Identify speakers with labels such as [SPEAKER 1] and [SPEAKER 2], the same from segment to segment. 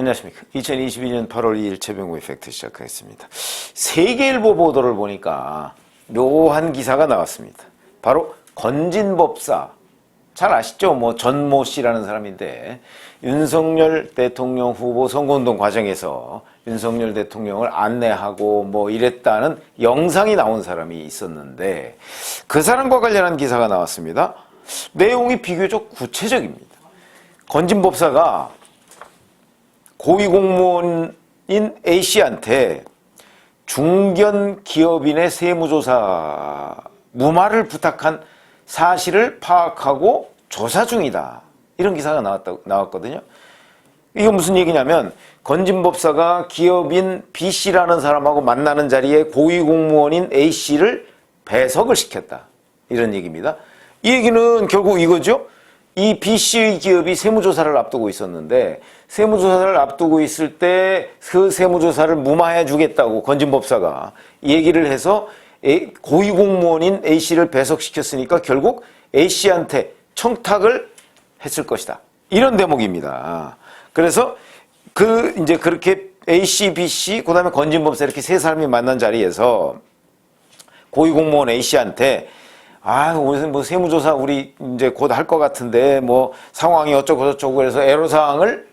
[SPEAKER 1] 안녕하십니까. 2022년 8월 2일 최병구의 팩트 시작하겠습니다. 세계일보 보도를 보니까 묘한 기사가 나왔습니다. 바로 건진법사. 잘 아시죠? 뭐 전모 씨라는 사람인데 윤석열 대통령 후보 선거운동 과정에서 윤석열 대통령을 안내하고 뭐 이랬다는 영상이 나온 사람이 있었는데 그 사람과 관련한 기사가 나왔습니다. 내용이 비교적 구체적입니다. 건진법사가 고위공무원인 A씨한테 중견 기업인의 세무조사 무마를 부탁한 사실을 파악하고 조사 중이다. 이런 기사가 나왔다, 나왔거든요. 이게 무슨 얘기냐면 건진법사가 기업인 B씨라는 사람하고 만나는 자리에 고위공무원인 A씨를 배석을 시켰다. 이런 얘기입니다. 이 얘기는 결국 이거죠. 이 B씨 기업이 세무조사를 앞두고 있었는데 세무조사를 앞두고 있을 때 그 세무조사를 무마해 주겠다고 건진법사가 얘기를 해서 고위공무원인 A씨를 배석시켰으니까 결국 A씨한테 청탁을 했을 것이다. 이런 대목입니다. 그래서 그 이제 그렇게 A씨, B씨, 그 다음에 건진법사 이렇게 세 사람이 만난 자리에서 고위공무원 A씨한테 아, 오늘 뭐 세무조사 우리 이제 곧 할 것 같은데 뭐 상황이 어쩌고 저쩌고 해서 애로사항을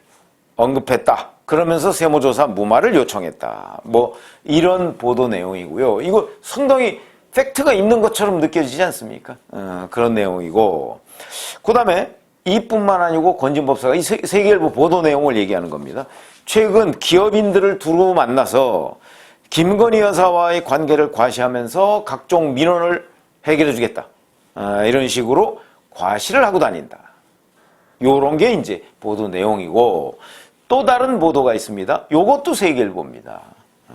[SPEAKER 1] 언급했다. 그러면서 세무조사 무마를 요청했다. 뭐 이런 보도 내용이고요. 이거 상당히 팩트가 있는 것처럼 느껴지지 않습니까? 어, 그런 내용이고. 그 다음에 이뿐만 아니고 건진법사가 이 세- 세계일보 보도 내용을 얘기하는 겁니다. 최근 기업인들을 두루 만나서 김건희 여사와의 관계를 과시하면서 각종 민원을 해결해 주겠다. 아, 이런 식으로 과시를 하고 다닌다. 요런 게 이제 보도 내용이고 또 다른 보도가 있습니다. 요것도 세계일보입니다. 아,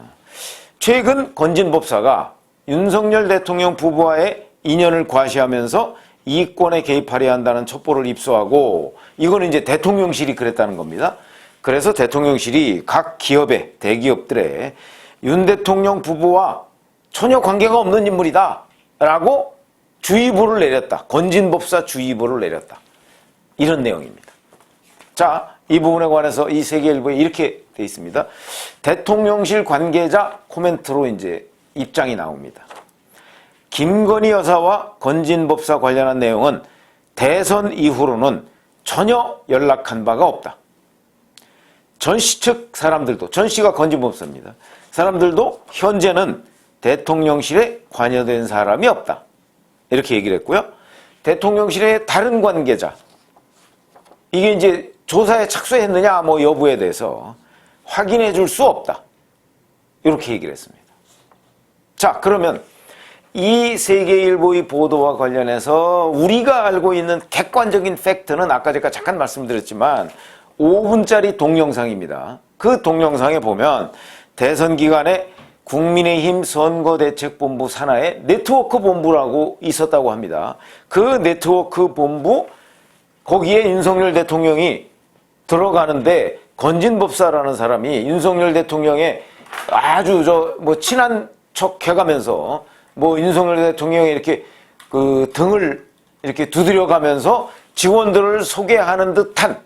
[SPEAKER 1] 최근 건진법사가 윤석열 대통령 부부와의 인연을 과시하면서 이권에 개입하려 한다는 첩보를 입수하고 이거는 이제 대통령실이 그랬다는 겁니다. 그래서 대통령실이 각 기업의 대기업들의 윤 대통령 부부와 전혀 관계가 없는 인물이다 라고 주의보를 내렸다. 건진법사 주의보를 내렸다. 이런 내용입니다. 자, 이 부분에 관해서 이 세계일보에 이렇게 돼 있습니다. 대통령실 관계자 코멘트로 이제 입장이 나옵니다. 김건희 여사와 건진법사 관련한 내용은 대선 이후로는 전혀 연락한 바가 없다. 전 씨 측 사람들도, 전 씨가 건진법사입니다. 사람들도 현재는 대통령실에 관여된 사람이 없다. 이렇게 얘기를 했고요. 대통령실의 다른 관계자, 이게 이제 조사에 착수했느냐 뭐 여부에 대해서 확인해 줄 수 없다. 이렇게 얘기를 했습니다. 자, 그러면 이 세계일보의 보도와 관련해서 우리가 알고 있는 객관적인 팩트는 아까 제가 잠깐 말씀드렸지만 5분짜리 동영상입니다. 그 동영상에 보면 대선 기간에 국민의힘 선거대책본부 산하에 네트워크 본부라고 있었다고 합니다. 그 네트워크 본부 거기에 윤석열 대통령이 들어가는데 건진법사라는 사람이 윤석열 대통령의 아주 저 뭐 친한 척 해가면서 뭐 윤석열 대통령이 이렇게 그 등을 이렇게 두드려가면서 직원들을 소개하는 듯한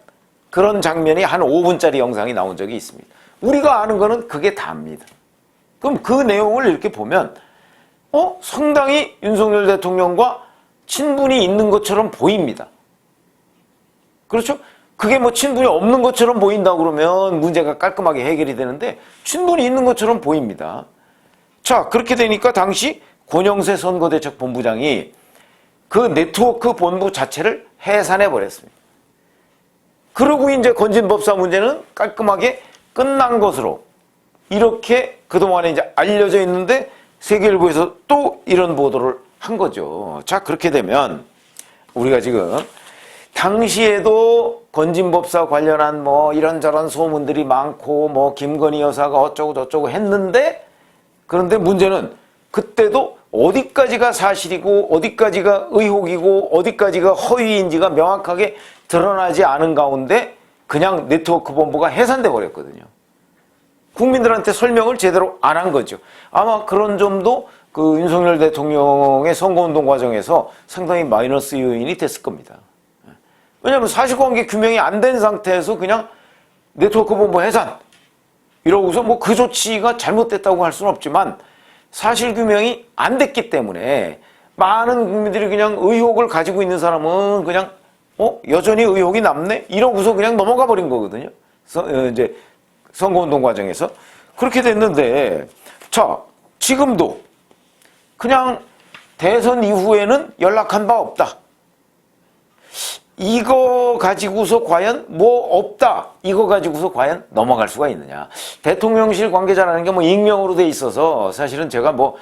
[SPEAKER 1] 그런 장면이 한 5분짜리 영상이 나온 적이 있습니다. 우리가 아는 거는 그게 다입니다. 그럼 그 내용을 이렇게 보면 어 상당히 윤석열 대통령과 친분이 있는 것처럼 보입니다. 그렇죠? 그게 뭐 친분이 없는 것처럼 보인다 그러면 문제가 깔끔하게 해결이 되는데 친분이 있는 것처럼 보입니다. 자, 그렇게 되니까 당시 권영세 선거대책 본부장이 그 네트워크 본부 자체를 해산해 버렸습니다. 그리고 이제 건진법사 문제는 깔끔하게 끝난 것으로 이렇게 그동안에 이제 알려져 있는데 세계일보에서 또 이런 보도를 한 거죠. 자, 그렇게 되면 우리가 지금 당시에도 건진법사 관련한 뭐 이런저런 소문들이 많고 뭐 김건희 여사가 어쩌고 저쩌고 했는데 그런데 문제는 그때도 어디까지가 사실이고 어디까지가 의혹이고 어디까지가 허위인지가 명확하게 드러나지 않은 가운데 그냥 네트워크 본부가 해산돼 버렸거든요. 국민들한테 설명을 제대로 안 한 거죠. 아마 그런 점도 그 윤석열 대통령의 선거운동 과정에서 상당히 마이너스 요인이 됐을 겁니다. 왜냐하면 사실관계 규명이 안 된 상태에서 그냥 네트워크 본부 해산 이러고서 뭐 그 조치가 잘못됐다고 할 수는 없지만 사실 규명이 안 됐기 때문에 많은 국민들이 그냥 의혹을 가지고 있는 사람은 그냥 어 여전히 의혹이 남네 이러고서 그냥 넘어가 버린 거거든요. 서, 어, 이제 선거운동 과정에서 그렇게 됐는데 자 지금도 그냥 대선 이후에는 연락한 바 없다. 이거 가지고서 과연 뭐 없다. 이거 가지고서 과연 넘어갈 수가 있느냐. 대통령실 관계자라는 게 뭐 익명으로 돼 있어서 사실은 제가 뭐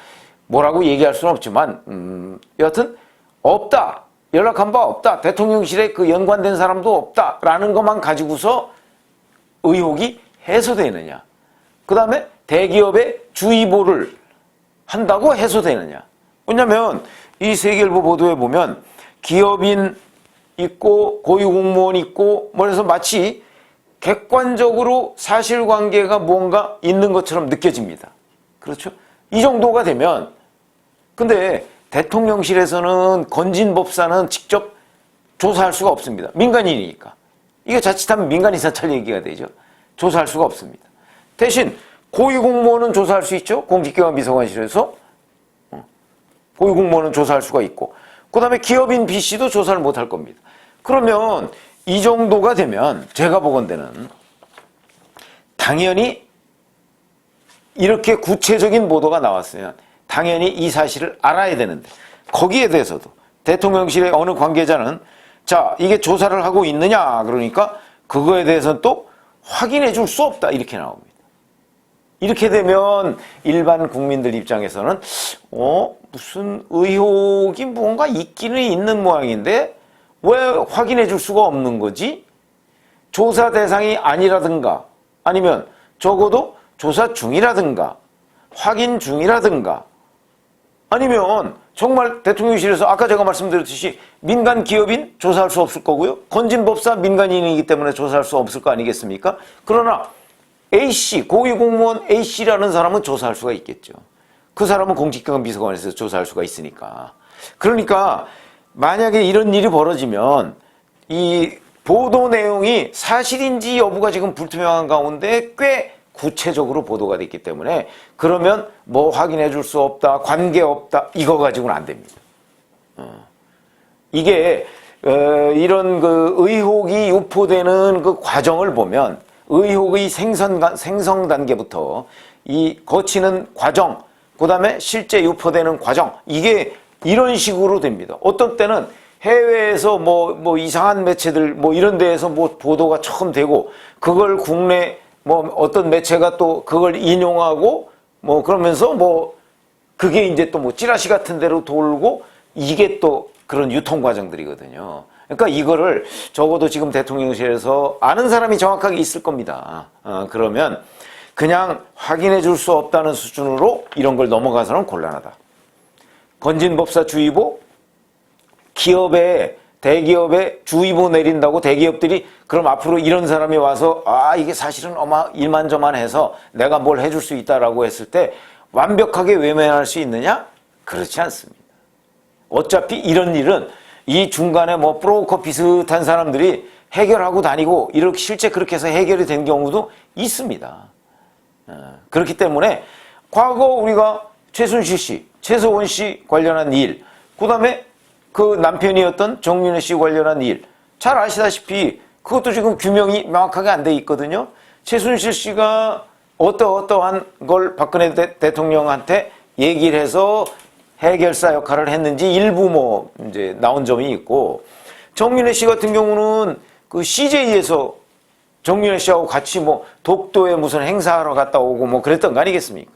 [SPEAKER 1] 뭐라고 얘기할 수는 없지만 음, 여하튼 없다. 연락한 바 없다. 대통령실에 그 연관된 사람도 없다라는 것만 가지고서 의혹이 해소되느냐. 그 다음에 대기업의 주의보를 한다고 해소되느냐. 왜냐면 이 세계일보 보도에 보면 기업인 있고 고위공무원 있고 뭐 그래서 마치 객관적으로 사실관계가 뭔가 있는 것처럼 느껴집니다. 그렇죠? 이 정도가 되면 근데 대통령실에서는 건진 법사는 직접 조사할 수가 없습니다. 민간인이니까. 이게 자칫하면 민간인 사찰 얘기가 되죠. 조사할 수가 없습니다. 대신 고위공무원은 조사할 수 있죠. 공직기관 비서관실에서 어. 고위공무원은 조사할 수가 있고 그 다음에 기업인 B씨도 조사를 못할 겁니다. 그러면 이 정도가 되면 제가 보건대는 당연히 이렇게 구체적인 보도가 나왔으면 당연히 이 사실을 알아야 되는데 거기에 대해서도 대통령실의 어느 관계자는 자 이게 조사를 하고 있느냐 그러니까 그거에 대해서는 또 확인해 줄 수 없다 이렇게 나옵니다. 이렇게 되면 일반 국민들 입장에서는 어 무슨 의혹이 뭔가 있기는 있는 모양인데 왜 확인해 줄 수가 없는 거지? 조사 대상이 아니라든가 아니면 적어도 조사 중이라든가 확인 중이라든가 아니면 정말 대통령실에서 아까 제가 말씀드렸듯이 민간 기업인 조사할 수 없을 거고요. 건진법사 민간인이기 때문에 조사할 수 없을 거 아니겠습니까? 그러나 A씨, 고위공무원 A씨라는 사람은 조사할 수가 있겠죠. 그 사람은 공직기관 비서관에서 조사할 수가 있으니까. 그러니까 만약에 이런 일이 벌어지면 이 보도 내용이 사실인지 여부가 지금 불투명한 가운데 꽤 구체적으로 보도가 됐기 때문에 그러면 뭐 확인해 줄 수 없다, 관계 없다, 이거 가지고는 안 됩니다. 어. 이게 어, 이런 그 의혹이 유포되는 그 과정을 보면 의혹의 생선, 생성 단계부터 이 거치는 과정, 그 다음에 실제 유포되는 과정, 이게 이런 식으로 됩니다. 어떤 때는 해외에서 뭐, 뭐 이상한 매체들 뭐 이런 데에서 뭐 보도가 처음 되고 그걸 국내 뭐 어떤 매체가 또 그걸 인용하고 뭐 그러면서 뭐 그게 이제 또 뭐 찌라시 같은 데로 돌고 이게 또 그런 유통 과정들이거든요. 그러니까 이거를 적어도 지금 대통령실에서 아는 사람이 정확하게 있을 겁니다. 어, 그러면 그냥 확인해 줄 수 없다는 수준으로 이런 걸 넘어가서는 곤란하다. 건진법사 주의보 기업에 대기업에 주의보 내린다고 대기업들이 그럼 앞으로 이런 사람이 와서 아 이게 사실은 어마 일만저만해서 내가 뭘 해줄 수 있다라고 했을 때 완벽하게 외면할 수 있느냐? 그렇지 않습니다. 어차피 이런 일은 이 중간에 뭐 브로커 비슷한 사람들이 해결하고 다니고 이렇게 실제 그렇게 해서 해결이 된 경우도 있습니다. 어, 그렇기 때문에 과거 우리가 최순실 씨, 최서원 씨 관련한 일, 그 다음에 그 남편이었던 정윤혜 씨 관련한 일, 잘 아시다시피 그것도 지금 규명이 명확하게 안 돼 있거든요. 최순실 씨가 어떠어떠한 걸 박근혜 대, 대통령한테 얘기를 해서 해결사 역할을 했는지 일부 뭐 이제 나온 점이 있고 정윤혜 씨 같은 경우는 그 CJ에서 정윤혜 씨하고 같이 뭐 독도에 무슨 행사하러 갔다 오고 뭐 그랬던 거 아니겠습니까?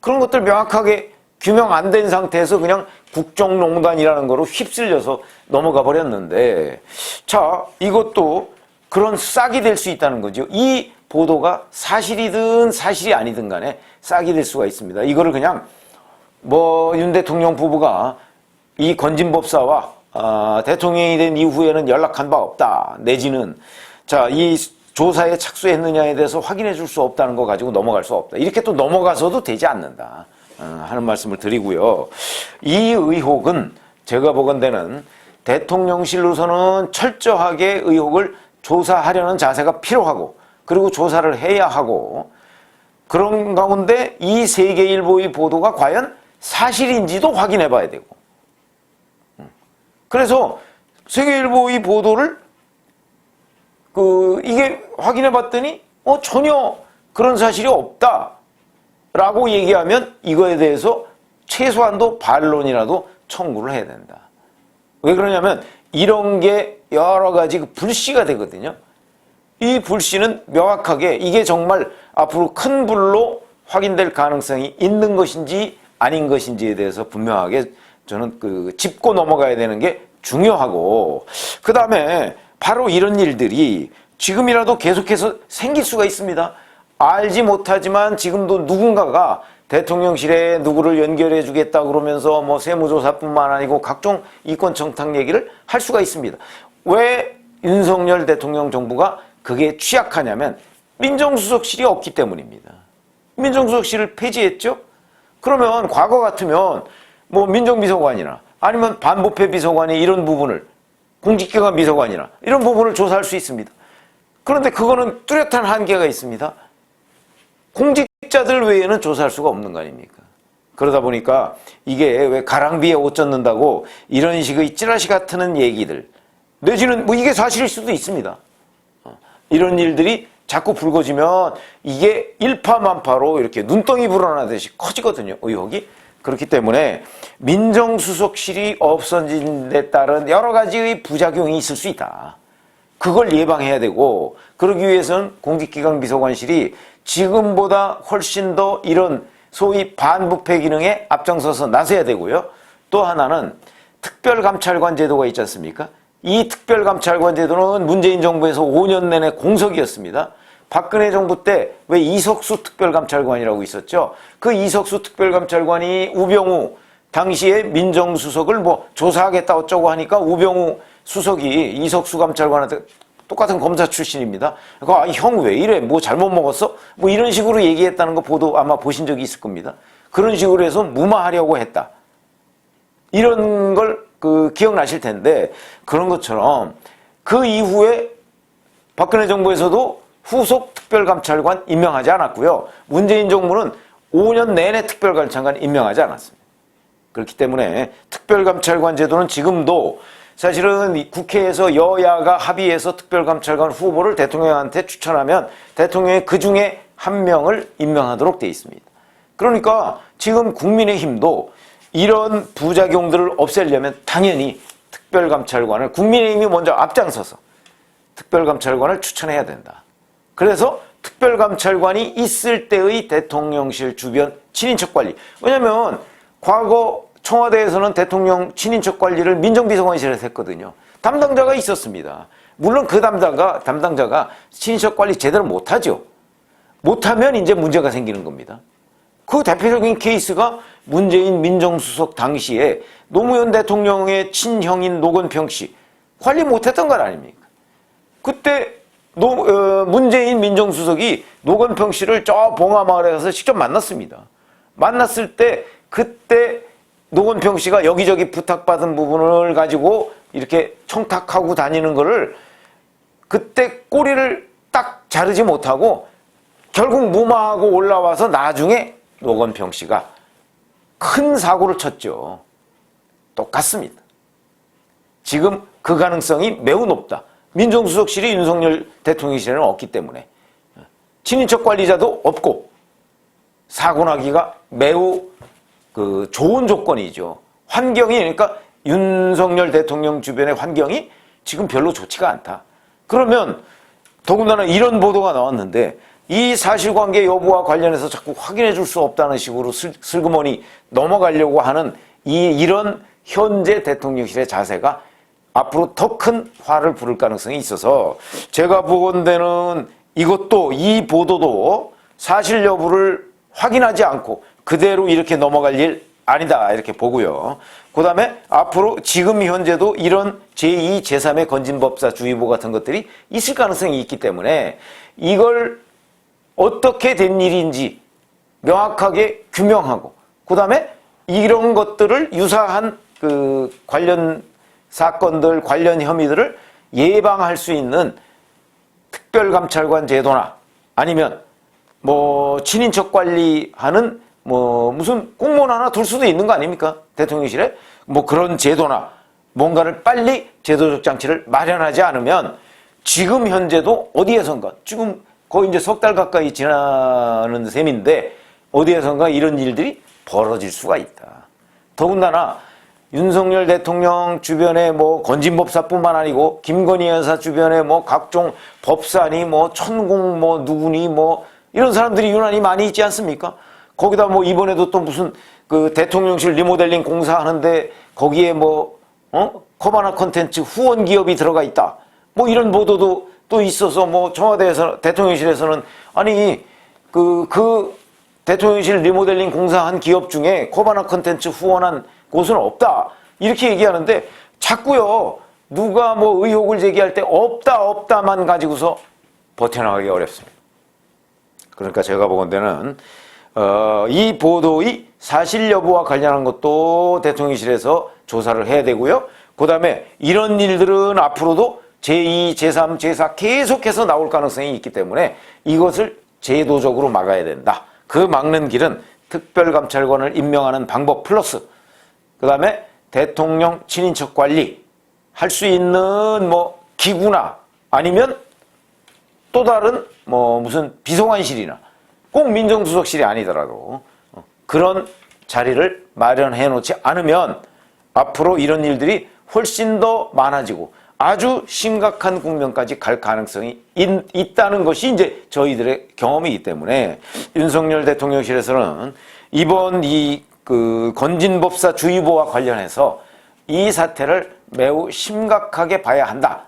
[SPEAKER 1] 그런 것들 명확하게 규명 안 된 상태에서 그냥 국정농단이라는 거로 휩쓸려서 넘어가 버렸는데 자 이것도 그런 싹이 될 수 있다는 거죠. 이 보도가 사실이든 사실이 아니든 간에 싹이 될 수가 있습니다. 이거를 그냥 뭐 윤 대통령 부부가 이 건진법사와 아, 대통령이 된 이후에는 연락한 바 없다 내지는 자 이 조사에 착수했느냐에 대해서 확인해 줄 수 없다는 거 가지고 넘어갈 수 없다 이렇게 또 넘어가서도 되지 않는다 어, 하는 말씀을 드리고요. 이 의혹은 제가 보건대는 대통령실로서는 철저하게 의혹을 조사하려는 자세가 필요하고 그 그리고 조사를 해야 하고 그런 가운데 이 세계일보의 보도가 과연 사실인지도 확인해 봐야 되고. 음. 그래서 세계일보의 보도를 그 이게 확인해 봤더니 어 전혀 그런 사실이 없다 라고 얘기하면 이거에 대해서 최소한도 반론이라도 청구를 해야 된다. 왜 그러냐면 이런 게 여러 가지 그 불씨가 되거든요. 이 불씨는 명확하게 이게 정말 앞으로 큰 불로 확인될 가능성이 있는 것인지 아닌 것인지에 대해서 분명하게 저는 그 짚고 넘어가야 되는 게 중요하고 그 다음에 바로 이런 일들이 지금이라도 계속해서 생길 수가 있습니다. 알지 못하지만 지금도 누군가가 대통령실에 누구를 연결해 주겠다 그러면서 뭐 세무조사뿐만 아니고 각종 이권 청탁 얘기를 할 수가 있습니다. 왜 윤석열 대통령 정부가 그게 취약하냐면 민정수석실이 없기 때문입니다. 민정수석실을 폐지했죠? 그러면 과거 같으면 뭐 민정비서관이나 아니면 반부패 비서관이 이런 부분을 공직기관 비서관이나 이런 부분을 조사할 수 있습니다. 그런데 그거는 뚜렷한 한계가 있습니다. 공직자들 외에는 조사할 수가 없는 거 아닙니까? 그러다 보니까 이게 왜 가랑비에 옷 젖는다고 이런 식의 찌라시 같은 얘기들 내지는 뭐 이게 사실일 수도 있습니다. 어, 이런 일들이 자꾸 불거지면 이게 일파만파로 이렇게 눈덩이 불어나듯이 커지거든요. 의혹이. 그렇기 때문에 민정수석실이 없어진 데 따른 여러 가지의 부작용이 있을 수 있다. 그걸 예방해야 되고 그러기 위해서는 공직기강 비서관실이 지금보다 훨씬 더 이런 소위 반부패 기능에 앞장서서 나서야 되고요. 또 하나는 특별감찰관 제도가 있지 않습니까? 이 특별감찰관 제도는 문재인 정부에서 5년 내내 공석이었습니다. 박근혜 정부 때 왜 이석수 특별감찰관이라고 있었죠? 그 이석수 특별감찰관이 우병우 당시에 민정수석을 뭐 조사하겠다 어쩌고 하니까 우병우 수석이 이석수 감찰관한테 똑같은 검사 출신입니다. 그러니까 아, 형왜 이래? 뭐 잘못 먹었어? 뭐 이런 식으로 얘기했다는 거 보도 아마 보신 적이 있을 겁니다. 그런 식으로 해서 무마하려고 했다. 이런 걸 그 기억나실 텐데 그런 것처럼 그 이후에 박근혜 정부에서도 후속 특별감찰관 임명하지 않았고요. 문재인 정부는 5년 내내 특별감찰관 임명하지 않았습니다. 그렇기 때문에 특별감찰관 제도는 지금도 사실은 국회에서 여야가 합의해서 특별감찰관 후보를 대통령한테 추천하면 대통령이 그 중에 한 명을 임명하도록 돼 있습니다. 그러니까 지금 국민의힘도 이런 부작용들을 없애려면 당연히 특별감찰관을 국민의힘이 먼저 앞장서서 특별감찰관을 추천해야 된다. 그래서 특별감찰관이 있을 때의 대통령실 주변 친인척 관리. 왜냐하면 과거 청와대에서는 대통령 친인척 관리를 민정비서관실에서 했거든요. 담당자가 있었습니다. 물론 그 담당가, 담당자가 친인척 관리 제대로 못하죠. 못하면 이제 문제가 생기는 겁니다. 그 대표적인 케이스가 문재인 민정수석 당시에 노무현 대통령의 친형인 노건평 씨 관리 못했던 것 아닙니까? 그때 노, 어, 문재인 민정수석이 노건평 씨를 저 봉화마을에 가서 직접 만났습니다. 만났을 때 그때 노건평 씨가 여기저기 부탁받은 부분을 가지고 이렇게 청탁하고 다니는 거를 그때 꼬리를 딱 자르지 못하고 결국 무마하고 올라와서 나중에 노건평 씨가 큰 사고를 쳤죠. 똑같습니다. 지금 그 가능성이 매우 높다. 민정수석실이 윤석열 대통령실에는 없기 때문에 친인척 관리자도 없고 사고 나기가 매우 그 좋은 조건이죠. 환경이 그러니까 윤석열 대통령 주변의 환경이 지금 별로 좋지가 않다. 그러면 더군다나 이런 보도가 나왔는데 이 사실관계 여부와 관련해서 자꾸 확인해 줄 수 없다는 식으로 슬, 슬그머니 넘어가려고 하는 이 이런 현재 대통령실의 자세가 앞으로 더 큰 화를 부를 가능성이 있어서 제가 보건 데는 이것도 이 보도도 사실 여부를 확인하지 않고 그대로 이렇게 넘어갈 일 아니다 이렇게 보고요. 그 다음에 앞으로 지금 현재도 이런 제2, 제3의 건진법사 주의보 같은 것들이 있을 가능성이 있기 때문에 이걸 어떻게 된 일인지 명확하게 규명하고 그 다음에 이런 것들을 유사한 그 관련 사건들 관련 혐의들을 예방할 수 있는 특별감찰관 제도나 아니면 뭐 친인척 관리하는 뭐 무슨 공무원 하나 둘 수도 있는 거 아닙니까? 대통령실에 뭐 그런 제도나 뭔가를 빨리 제도적 장치를 마련하지 않으면 지금 현재도 어디에선가 지금 거의 이제 석 달 가까이 지나는 셈인데 어디에선가 이런 일들이 벌어질 수가 있다. 더군다나 윤석열 대통령 주변에 뭐 건진법사뿐만 아니고 김건희 여사 주변에 뭐 각종 법사니 뭐 천공 뭐 누구니 뭐 이런 사람들이 유난히 많이 있지 않습니까? 거기다 뭐 이번에도 또 무슨 그 대통령실 리모델링 공사하는데 거기에 뭐 어? 코바나 컨텐츠 후원 기업이 들어가 있다. 뭐 이런 보도도 또 있어서 뭐 청와대에서 대통령실에서는 아니 그, 그 대통령실 리모델링 공사한 기업 중에 코바나 컨텐츠 후원한 곳은 없다. 이렇게 얘기하는데 자꾸요. 누가 뭐 의혹을 제기할 때 없다 없다만 가지고서 버텨나가기 어렵습니다. 그러니까 제가 보건대는 어, 이 보도의 사실 여부와 관련한 것도 대통령실에서 조사를 해야 되고요. 그 다음에 이런 일들은 앞으로도 제2, 제3, 제4 계속해서 나올 가능성이 있기 때문에 이것을 제도적으로 막아야 된다. 그 막는 길은 특별감찰관을 임명하는 방법 플러스 그 다음에 대통령 친인척 관리 할 수 있는 뭐 기구나 아니면 또 다른 뭐 무슨 비서관실이나 꼭 민정수석실이 아니더라도 어, 그런 자리를 마련해 놓지 않으면 앞으로 이런 일들이 훨씬 더 많아지고 아주 심각한 국면까지 갈 가능성이 있, 다는 것이 이제 저희들의 경험이기 때문에 윤석열 대통령실에서는 이번 이 그 건진법사 주의보와 관련해서 이 사태를 매우 심각하게 봐야 한다.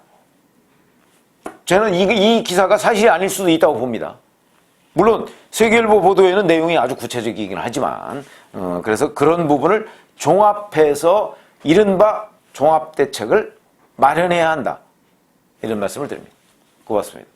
[SPEAKER 1] 저는 이, 이 기사가 사실이 아닐 수도 있다고 봅니다. 물론 세계일보 보도에는 내용이 아주 구체적이긴 하지만 어, 그래서 그런 부분을 종합해서 이른바 종합 대책을 마련해야 한다. 이런 말씀을 드립니다. 고맙습니다.